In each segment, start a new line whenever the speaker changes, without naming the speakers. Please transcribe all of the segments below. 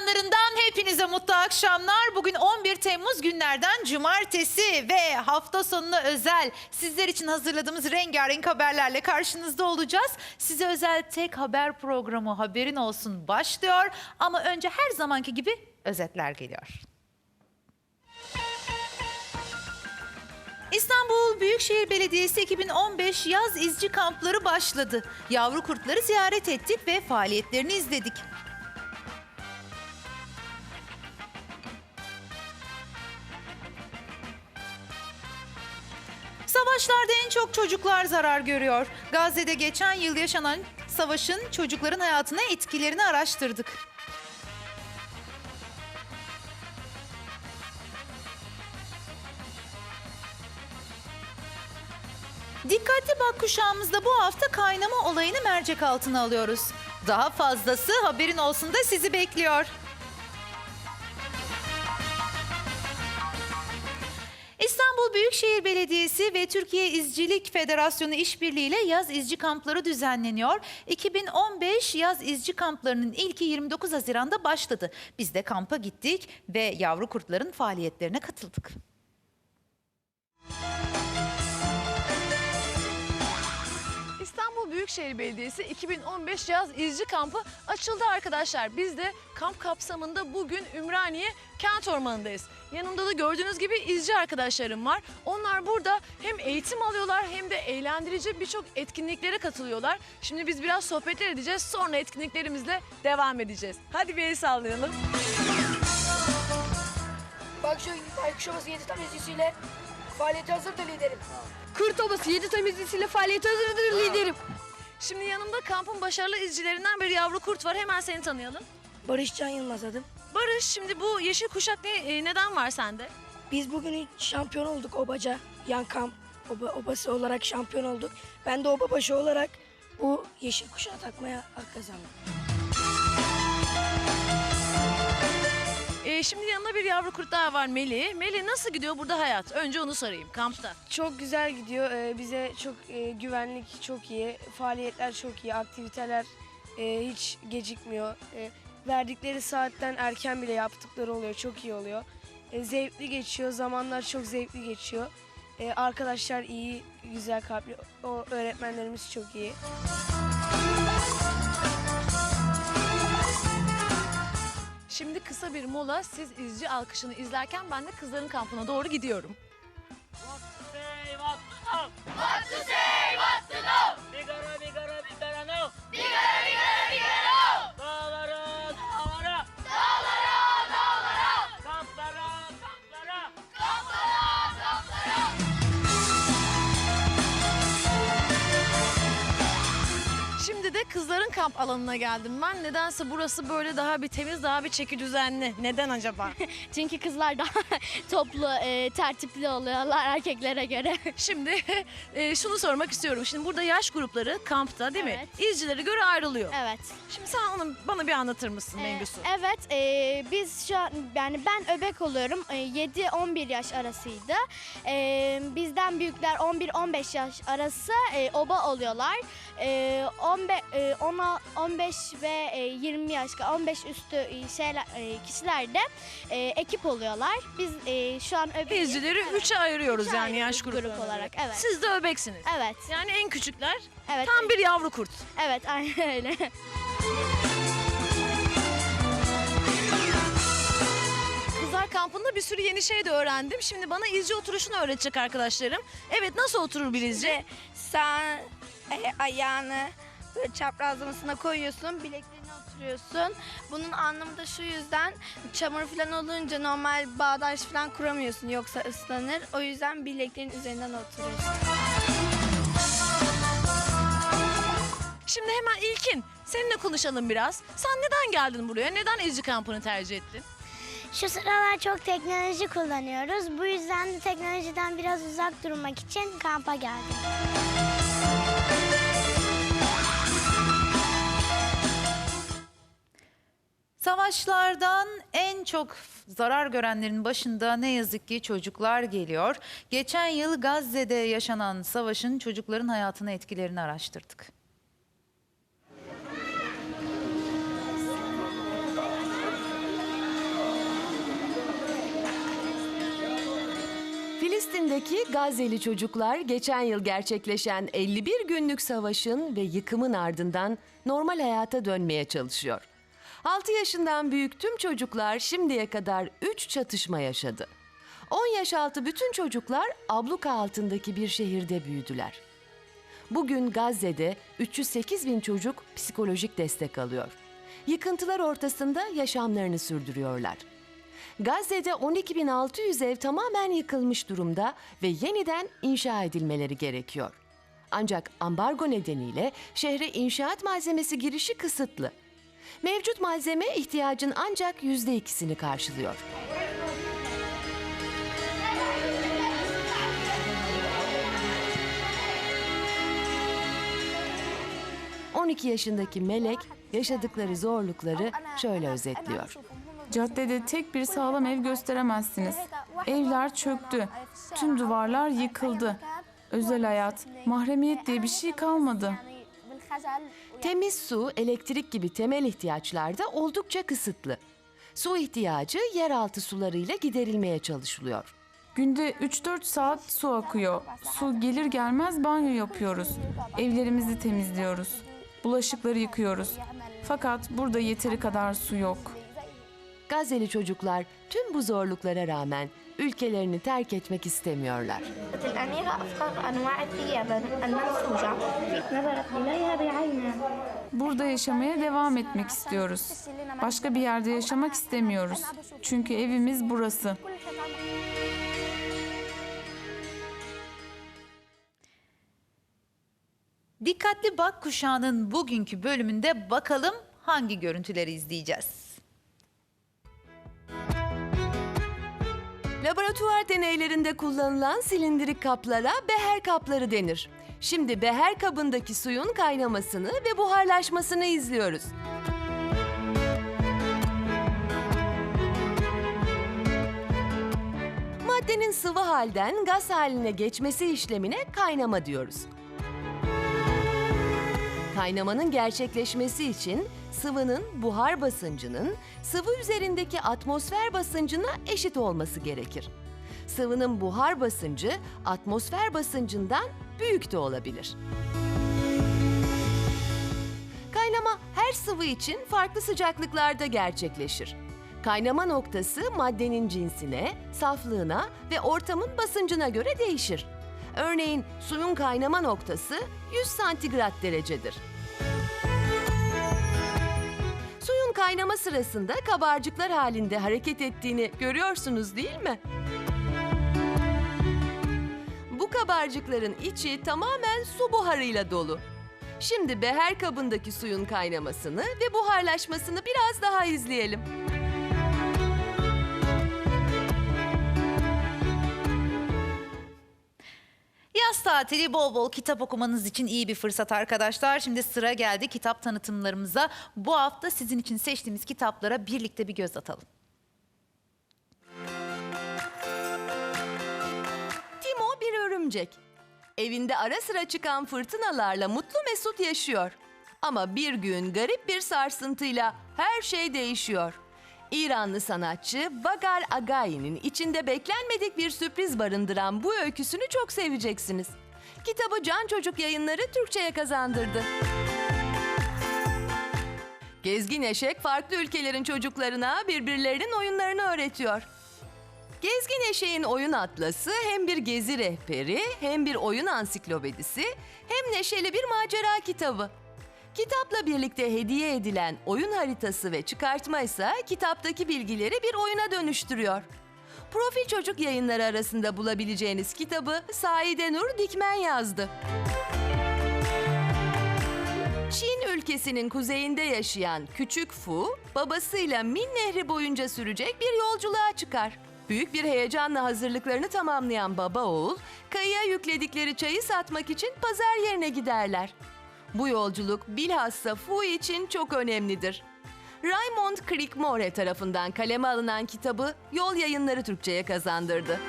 Ekranlarından hepinize mutlu akşamlar. Bugün 11 Temmuz günlerden cumartesi ve hafta sonuna özel sizler için hazırladığımız rengarenk haberlerle karşınızda olacağız. Size özel tek haber programı haberin olsun başlıyor. Ama önce her zamanki gibi özetler geliyor. İstanbul Büyükşehir Belediyesi 2015 yaz izci kampları başladı. Yavru kurtları ziyaret ettik ve faaliyetlerini izledik. Savaşlarda en çok çocuklar zarar görüyor. Gazze'de geçen yıl yaşanan savaşın çocukların hayatına etkilerini araştırdık. Dikkatli bak kuşağımızda bu hafta kaynama olayını mercek altına alıyoruz. Daha fazlası haberin olsun da sizi bekliyor. Büyükşehir Belediyesi ve Türkiye İzcilik Federasyonu işbirliğiyle yaz izci kampları düzenleniyor. 2015 yaz izci kamplarının ilki 29 Haziran'da başladı. Biz de kampa gittik ve yavru kurtların faaliyetlerine katıldık.
Büyükşehir Belediyesi 2015 yaz izci kampı açıldı arkadaşlar. Biz de kamp kapsamında bugün Ümraniye Kent Ormanı'ndayız. Yanımda da gördüğünüz gibi izci arkadaşlarım var. Onlar burada hem eğitim alıyorlar hem de eğlendirici birçok etkinliklere katılıyorlar. Şimdi biz biraz sohbetler edeceğiz sonra etkinliklerimizle devam edeceğiz. Hadi bir el sallayalım.
Bak şu baykuş obası 7 temizlisiyle faaliyete hazırdır liderim.
Kurt Obası 7 temizlisiyle faaliyete hazırdır liderim.
Şimdi yanımda kampın başarılı izcilerinden bir yavru kurt var. Hemen seni tanıyalım.
Barış Can Yılmaz adım.
Barış şimdi bu yeşil kuşak ne, e, neden var sende?
Biz bugün şampiyon olduk obaca. Yan kamp oba, obası olarak şampiyon olduk. Ben de oba başı olarak bu yeşil kuşağı takmaya hak kazandım.
Ee, şimdi yanında bir yavru kurt daha var Meli. Meli nasıl gidiyor burada hayat? Önce onu sorayım kampta.
Çok güzel gidiyor. Ee, bize çok e, güvenlik çok iyi. Faaliyetler çok iyi. Aktiviteler e, hiç gecikmiyor. E, verdikleri saatten erken bile yaptıkları oluyor. Çok iyi oluyor. E, zevkli geçiyor. Zamanlar çok zevkli geçiyor. E, arkadaşlar iyi, güzel kalpli. O öğretmenlerimiz çok iyi.
Şimdi kısa bir mola. Siz izci alkışını izlerken ben de kızların kampına doğru gidiyorum.
say what to know. What to say,
kamp alanına geldim ben. Nedense burası böyle daha bir temiz, daha bir çeki düzenli. Neden acaba?
Çünkü kızlar daha toplu, e, tertipli oluyorlar erkeklere göre.
Şimdi e, şunu sormak istiyorum. Şimdi burada yaş grupları kampta değil mi?
Evet.
İzcilere göre ayrılıyor.
Evet.
Şimdi sen onu bana bir anlatır mısın
Ee,
Mengüsü?
evet, e, biz şu an yani ben öbek oluyorum. E, 7-11 yaş arasıydı. E, bizden büyükler 11-15 yaş arası e, oba oluyorlar. E, 15, e, 10, 15 ve e, 20 yaş, 15 üstü e, şeyler, e, kişiler de e, ekip oluyorlar. Biz e, şu an öbeğiz.
İzcileri
Evet.
üçe ayırıyoruz
Üçe
yani yaş
grup
gruplarına.
olarak, evet.
Siz de öbeksiniz.
Evet,
Yani en küçükler
evet.
tam bir yavru kurt.
Evet, aynen öyle.
Kızlar kampında bir sürü yeni şey de öğrendim. Şimdi bana izci oturuşunu öğretecek arkadaşlarım. Evet nasıl oturur bir izci?
Sen e, ayağını böyle çaprazlamasına koyuyorsun, bileklerine oturuyorsun. Bunun anlamı da şu yüzden çamur falan olunca normal bağdaş falan kuramıyorsun yoksa ıslanır. O yüzden bileklerin üzerinden oturuyorsun.
Şimdi hemen İlkin seninle konuşalım biraz. Sen neden geldin buraya? Neden izci kampını tercih ettin?
Şu sıralar çok teknoloji kullanıyoruz. Bu yüzden de teknolojiden biraz uzak durmak için kampa geldim.
Savaşlardan en çok zarar görenlerin başında ne yazık ki çocuklar geliyor. Geçen yıl Gazze'de yaşanan savaşın çocukların hayatına etkilerini araştırdık.
Filistin'deki Gazze'li çocuklar geçen yıl gerçekleşen 51 günlük savaşın ve yıkımın ardından normal hayata dönmeye çalışıyor. 6 yaşından büyük tüm çocuklar şimdiye kadar 3 çatışma yaşadı. 10 yaş altı bütün çocuklar abluka altındaki bir şehirde büyüdüler. Bugün Gazze'de 308 bin çocuk psikolojik destek alıyor. Yıkıntılar ortasında yaşamlarını sürdürüyorlar. Gazze'de 12.600 ev tamamen yıkılmış durumda ve yeniden inşa edilmeleri gerekiyor. Ancak ambargo nedeniyle şehre inşaat malzemesi girişi kısıtlı. Mevcut malzeme ihtiyacın ancak yüzde ikisini karşılıyor. ...12 yaşındaki Melek yaşadıkları zorlukları şöyle özetliyor.
Caddede tek bir sağlam ev gösteremezsiniz. Evler çöktü. Tüm duvarlar yıkıldı. Özel hayat, mahremiyet diye bir şey kalmadı.
Temiz su, elektrik gibi temel ihtiyaçlar da oldukça kısıtlı. Su ihtiyacı yeraltı sularıyla giderilmeye çalışılıyor.
Günde 3-4 saat su akıyor. Su gelir gelmez banyo yapıyoruz. Evlerimizi temizliyoruz. Bulaşıkları yıkıyoruz. Fakat burada yeteri kadar su yok.
Gazze'li çocuklar tüm bu zorluklara rağmen ülkelerini terk etmek istemiyorlar.
Burada yaşamaya devam etmek istiyoruz. Başka bir yerde yaşamak istemiyoruz. Çünkü evimiz burası.
Dikkatli Bak Kuşağı'nın bugünkü bölümünde bakalım hangi görüntüleri izleyeceğiz.
Laboratuvar deneylerinde kullanılan silindirik kaplara beher kapları denir. Şimdi beher kabındaki suyun kaynamasını ve buharlaşmasını izliyoruz. Maddenin sıvı halden gaz haline geçmesi işlemine kaynama diyoruz. Kaynamanın gerçekleşmesi için sıvının buhar basıncının sıvı üzerindeki atmosfer basıncına eşit olması gerekir. Sıvının buhar basıncı atmosfer basıncından büyük de olabilir. Kaynama her sıvı için farklı sıcaklıklarda gerçekleşir. Kaynama noktası maddenin cinsine, saflığına ve ortamın basıncına göre değişir. Örneğin suyun kaynama noktası 100 santigrat derecedir. Kaynama sırasında kabarcıklar halinde hareket ettiğini görüyorsunuz değil mi? Bu kabarcıkların içi tamamen su buharıyla dolu. Şimdi beher kabındaki suyun kaynamasını ve buharlaşmasını biraz daha izleyelim.
Yaz tatili bol bol kitap okumanız için iyi bir fırsat arkadaşlar. Şimdi sıra geldi kitap tanıtımlarımıza. Bu hafta sizin için seçtiğimiz kitaplara birlikte bir göz atalım.
Timo bir örümcek. Evinde ara sıra çıkan fırtınalarla mutlu mesut yaşıyor. Ama bir gün garip bir sarsıntıyla her şey değişiyor. İranlı sanatçı Vagar Agayi'nin içinde beklenmedik bir sürpriz barındıran bu öyküsünü çok seveceksiniz. Kitabı Can Çocuk Yayınları Türkçe'ye kazandırdı. Gezgin Eşek farklı ülkelerin çocuklarına birbirlerinin oyunlarını öğretiyor. Gezgin Eşeğin oyun atlası hem bir gezi rehberi, hem bir oyun ansiklopedisi, hem neşeli bir macera kitabı. Kitapla birlikte hediye edilen oyun haritası ve çıkartma ise kitaptaki bilgileri bir oyuna dönüştürüyor. Profil Çocuk Yayınları arasında bulabileceğiniz kitabı Saide Nur Dikmen yazdı. Çin ülkesinin kuzeyinde yaşayan küçük Fu, babasıyla Min Nehri boyunca sürecek bir yolculuğa çıkar. Büyük bir heyecanla hazırlıklarını tamamlayan baba oğul, kayıya yükledikleri çayı satmak için pazar yerine giderler. Bu yolculuk bilhassa Fu için çok önemlidir. Raymond Crickmore tarafından kaleme alınan kitabı Yol Yayınları Türkçe'ye kazandırdı.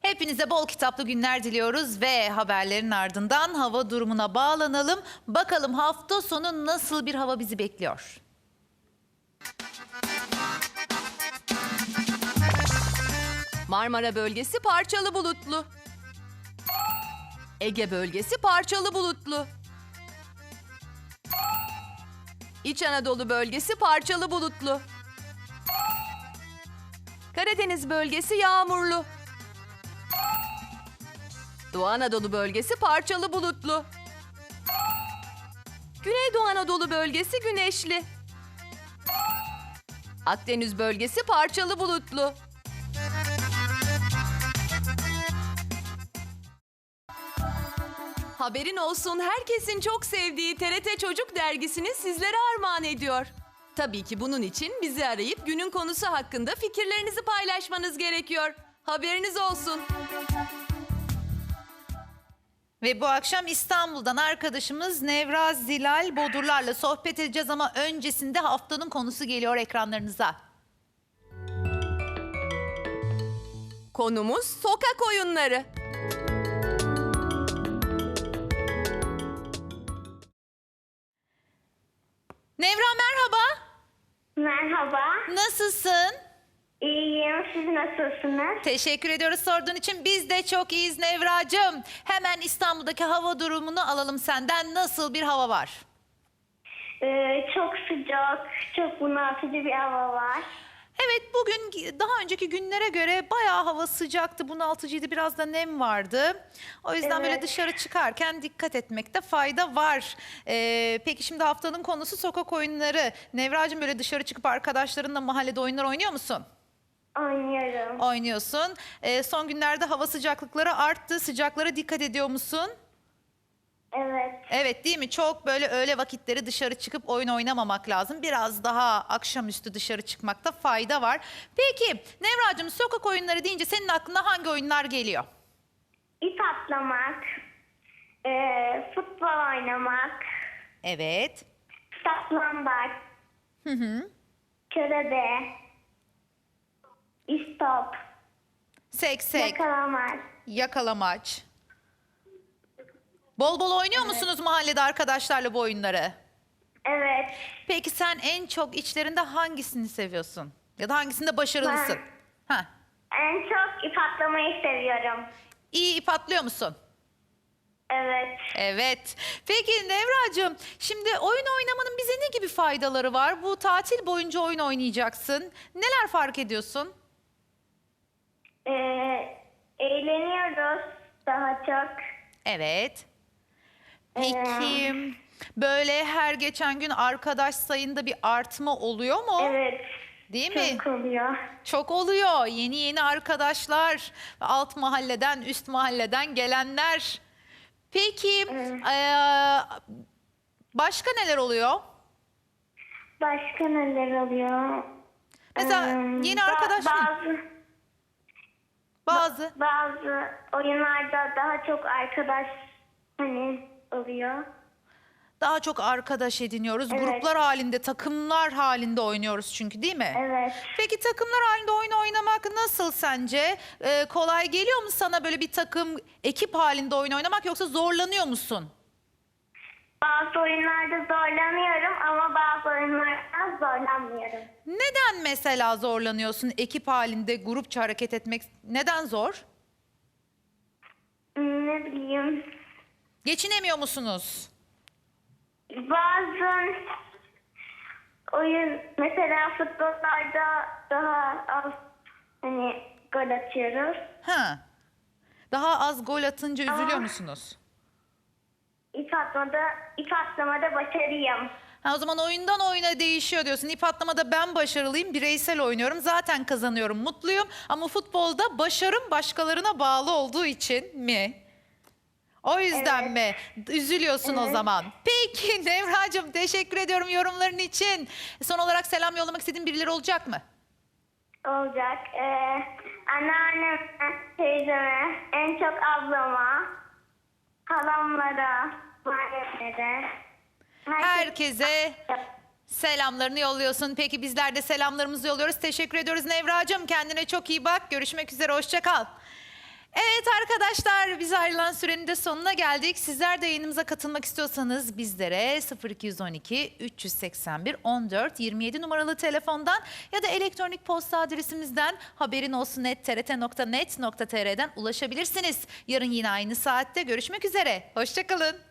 Hepinize bol kitaplı günler diliyoruz ve haberlerin ardından hava durumuna bağlanalım. Bakalım hafta sonu nasıl bir hava bizi bekliyor?
Marmara bölgesi parçalı bulutlu. Ege bölgesi parçalı bulutlu. İç Anadolu bölgesi parçalı bulutlu. Karadeniz bölgesi yağmurlu. Doğu Anadolu bölgesi parçalı bulutlu. Güneydoğu Anadolu bölgesi güneşli. Akdeniz bölgesi parçalı bulutlu. Haberin olsun herkesin çok sevdiği TRT Çocuk dergisini sizlere armağan ediyor. Tabii ki bunun için bizi arayıp günün konusu hakkında fikirlerinizi paylaşmanız gerekiyor. Haberiniz olsun.
Ve bu akşam İstanbul'dan arkadaşımız Nevraz Zilal Bodurlar'la sohbet edeceğiz ama öncesinde haftanın konusu geliyor ekranlarınıza.
Konumuz sokak oyunları.
Nasılsınız?
Teşekkür ediyoruz sorduğun için. Biz de çok iyiyiz Nevracığım. Hemen İstanbul'daki hava durumunu alalım senden. Nasıl bir hava var?
Ee, çok sıcak, çok bunaltıcı bir hava var.
Evet bugün daha önceki günlere göre bayağı hava sıcaktı, bunaltıcıydı, biraz da nem vardı. O yüzden böyle
Evet.
dışarı çıkarken dikkat etmekte fayda var. Ee, peki şimdi haftanın konusu sokak oyunları. Nevracığım böyle dışarı çıkıp arkadaşlarınla mahallede oyunlar oynuyor musun?
Oynuyorum.
Oynuyorsun. Ee, son günlerde hava sıcaklıkları arttı. Sıcaklara dikkat ediyor musun?
Evet.
Evet değil mi? Çok böyle öğle vakitleri dışarı çıkıp oyun oynamamak lazım. Biraz daha akşamüstü dışarı çıkmakta fayda var. Peki Nevracığım sokak oyunları deyince senin aklına hangi oyunlar geliyor?
İp atlamak, ee, futbol oynamak,
Evet.
saklambaç,
Hı hı.
körebe, istop,
Seksek,
yakalamaç.
yakalamaç. Bol bol oynuyor musunuz mahallede arkadaşlarla bu oyunları?
Evet.
Peki sen en çok içlerinde hangisini seviyorsun? Ya da hangisinde başarılısın? Ha.
En çok ip atlamayı seviyorum.
İyi ip atlıyor musun?
Evet.
Evet. Peki Nevracığım, şimdi oyun oynamanın bize ne gibi faydaları var? Bu tatil boyunca oyun oynayacaksın. Neler fark ediyorsun?
Ee, eğleniyoruz daha çok.
Evet. Peki böyle her geçen gün arkadaş sayında bir artma oluyor mu?
Evet.
Değil mi?
Çok oluyor.
Çok oluyor. Yeni yeni arkadaşlar, alt mahalleden, üst mahalleden gelenler. Peki eee, başka neler oluyor?
Başka neler oluyor?
Mesela
Hmm,
yeni
ba-
arkadaş
bazı
bazı
bazı oyunlarda daha çok arkadaş hani oluyor.
daha çok arkadaş ediniyoruz.
Evet.
Gruplar halinde, takımlar halinde oynuyoruz çünkü değil mi?
Evet.
Peki takımlar halinde oyun oynamak nasıl sence? Ee, kolay geliyor mu sana böyle bir takım, ekip halinde oyun oynamak yoksa zorlanıyor musun?
Bazı oyunlarda zorlanıyorum ama bazı oyunlarda zorlanmıyorum.
Neden mesela zorlanıyorsun ekip halinde grupça hareket etmek? Neden zor?
Ne bileyim.
Geçinemiyor musunuz?
Bazen oyun mesela futbollarda daha az hani gol atıyoruz.
Ha. Daha az gol atınca üzülüyor
Aa.
musunuz?
İp atmada, ip atlamada başarıyım.
Ha, o zaman oyundan oyuna değişiyor diyorsun. İp atlamada ben başarılıyım, bireysel oynuyorum. Zaten kazanıyorum, mutluyum. Ama futbolda başarım başkalarına bağlı olduğu için mi? O yüzden mi? Üzülüyorsun o zaman. Peki Nevracığım teşekkür ediyorum yorumların için. Son olarak selam yollamak istediğin birileri olacak mı?
olacak. Ee, anneanneme, teyzeme, en çok ablama, halamlara, babaannelere.
Herkese selamlarını yolluyorsun. Peki bizler de selamlarımızı yolluyoruz. Teşekkür ediyoruz Nevracığım. Kendine çok iyi bak. Görüşmek üzere. Hoşça kal. Evet arkadaşlar biz ayrılan sürenin de sonuna geldik. Sizler de yayınımıza katılmak istiyorsanız bizlere 0212 381 14 27 numaralı telefondan ya da elektronik posta adresimizden haberin olsun ulaşabilirsiniz. Yarın yine aynı saatte görüşmek üzere. Hoşçakalın.